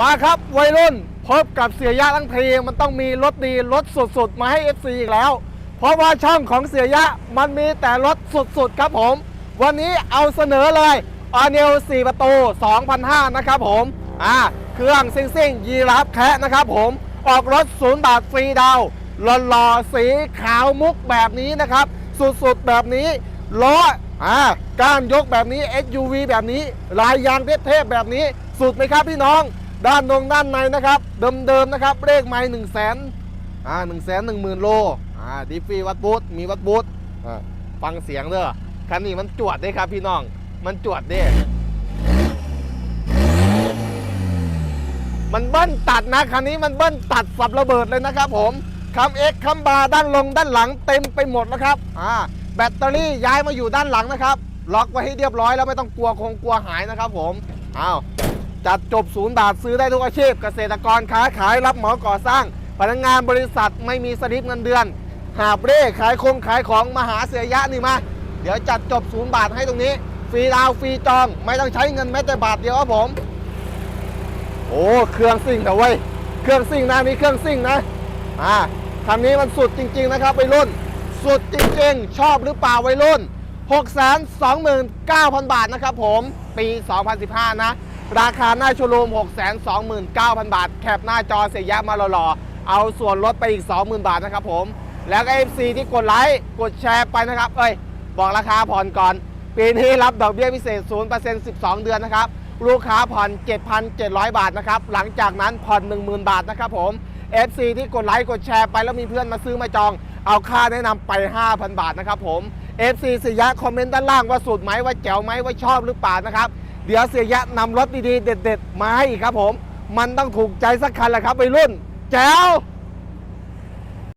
มาครับวัยรุ่นพบกับเสียยะทั้งทีมันต้องมีรถดีรถสุดๆ มาให้ FC อีกแล้ว เพราะว่าช่องของเสียยะมันมีแต่รถสุดๆ ครับผม วันนี้เอาเสนอเลยออเนล4ประตู2,500นะครับผมอ่าเครื่องซิ่งซิ่งยีราฟแคะนะครับผมออกรถศูนย์บาทฟรีดาวหล่อๆสีขาวมุกแบบนี้นะครับ สุดๆ แบบนี้ล้ออ่าก้านยกแบบนี้ SUV แบบนี้ลายยางเทพๆแบบนี้สุดไหมครับพี่น้อง ด้านตรงด้านในนะครับ เดิมๆนะครับ เลขไม้หนึ่งแสนอ่าหนึ่งแสนหนึ่งหมื่นโลอ่าดิฟฟี่วัดบูธมีวัดบูธอ่าฟังเสียงเด้อคันนี้มันจวดได้ครับพี่น้อง มันจวดเด้ มันเบิ้ลตัดนะคันนี้มันเบิ้ลตัดสับระเบิดเลยนะครับผมคำเอ็กคำบาร์ด้านลงด้านหลังเต็มไปหมดแล้วครับอ่าแบตเตอรี่ย้ายมาอยู่ด้านหลังนะครับ ล็อกไว้ให้เรียบร้อยแล้วไม่ต้องกลัวคงกลัวหายนะครับผมอ้าว จัดจบศูนย์บาทซื้อได้ทุกอาชีพ เกษตรกรค้าขายรับเหมาก่อสร้าง พนักงานบริษัทไม่มีสลิปเงินเดือน หาบเร่ขายคงขายของมหาเสียยะนี่มา เดี๋ยวจัดจบศูนย์บาทให้ตรงนี้ ฟรีดาวฟรีจอง ไม่ต้องใช้เงินแม้แต่บาทเดียวครับผม โอ้เครื่องซิ่งนะเว้ยเครื่องซิ่งนะนี่เครื่องซิ่งนะอ่าคันนี้มันสุดจริง ๆ นะครับวัยรุ่น สุดจริง ๆ ชอบหรือเปล่าวัยรุ่น 629,000 บาทนะครับผม ปี 2015 นะ ราคาหน้าโชว์รูม 629,000 บาท แคปหน้าจอเสียยะมาหล่อๆ เอาส่วนลดไปอีก 20,000 บาทนะครับผม แล้วก็ FC ที่กดไลค์ กดแชร์ไปนะครับ เอ้ย บอกราคาผ่อนก่อน ปีนี้รับดอกเบี้ยพิเศษ 0% 12 เดือนนะครับ ลูกค้าผ่อน 7,700 บาทนะครับ หลังจากนั้นผ่อน 10,000 บาทนะครับผม FC ที่กดไลค์ กดแชร์ไปแล้วมีเพื่อนมาซื้อมาจอง เอาค่าแนะนำไป 5,000 บาทนะครับผม FC เสียยะคอมเมนต์ด้านล่างว่าสุดไหมว่าแจ๋วไหมว่าชอบหรือเปล่านะครับ เดี๋ยวเสียยะนำรถดีๆ เด็ด ๆ มาให้อีกครับผม มันต้องถูกใจสักคันแหละครับไปรุ่น แจ๋ว